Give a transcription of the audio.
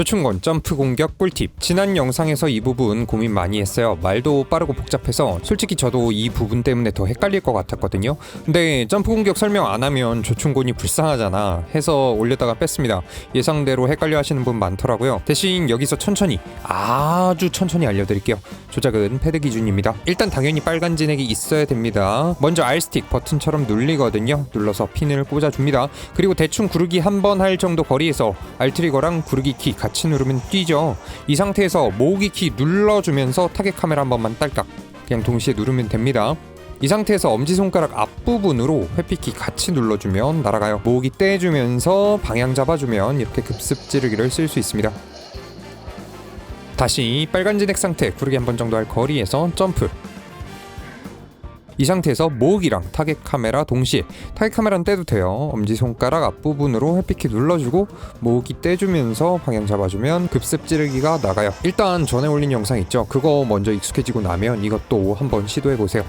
조충곤 점프 공격 꿀팁. 지난 영상에서 이 부분 고민 많이 했어요. 말도 빠르고 복잡해서 솔직히 저도 이 부분 때문에 더 헷갈릴 것 같았거든요. 근데 점프 공격 설명 안 하면 조충곤이 불쌍하잖아 해서 올렸다가 뺐습니다. 예상대로 헷갈려 하시는 분 많더라고요. 대신 여기서 천천히 아주 천천히 알려드릴게요 조작은 패드 기준입니다. 일단 당연히 빨간 진액이 있어야 됩니다. 먼저 R스틱 버튼처럼 눌리거든요. 눌러서 핀을 꽂아줍니다. 그리고 대충 구르기 한 번 할 정도 거리에서 R트리거랑 구르기 키 같이 누르면 뛰죠. 이 상태에서 모으기 키 눌러주면서 타겟 카메라 한 번만 딸깍 그냥 동시에 누르면 됩니다. 이 상태에서 엄지손가락 앞부분으로 회피키 같이 눌러주면 날아가요. 모으기 떼주면서 방향 잡아주면 이렇게 급습 찌르기를 쓸 수 있습니다 다시 빨간 진액 상태 구르기 한 번 정도 할 거리에서 점프. 이 상태에서 모으기랑 타겟 카메라 동시에 타겟 카메라는 떼도 돼요. 엄지손가락 앞부분으로 회피키 눌러주고 모으기 떼주면서 방향 잡아주면 급습 찌르기가 나가요. 일단 전에 올린 영상 있죠? 그거 먼저 익숙해지고 나면 이것도 한번 시도해보세요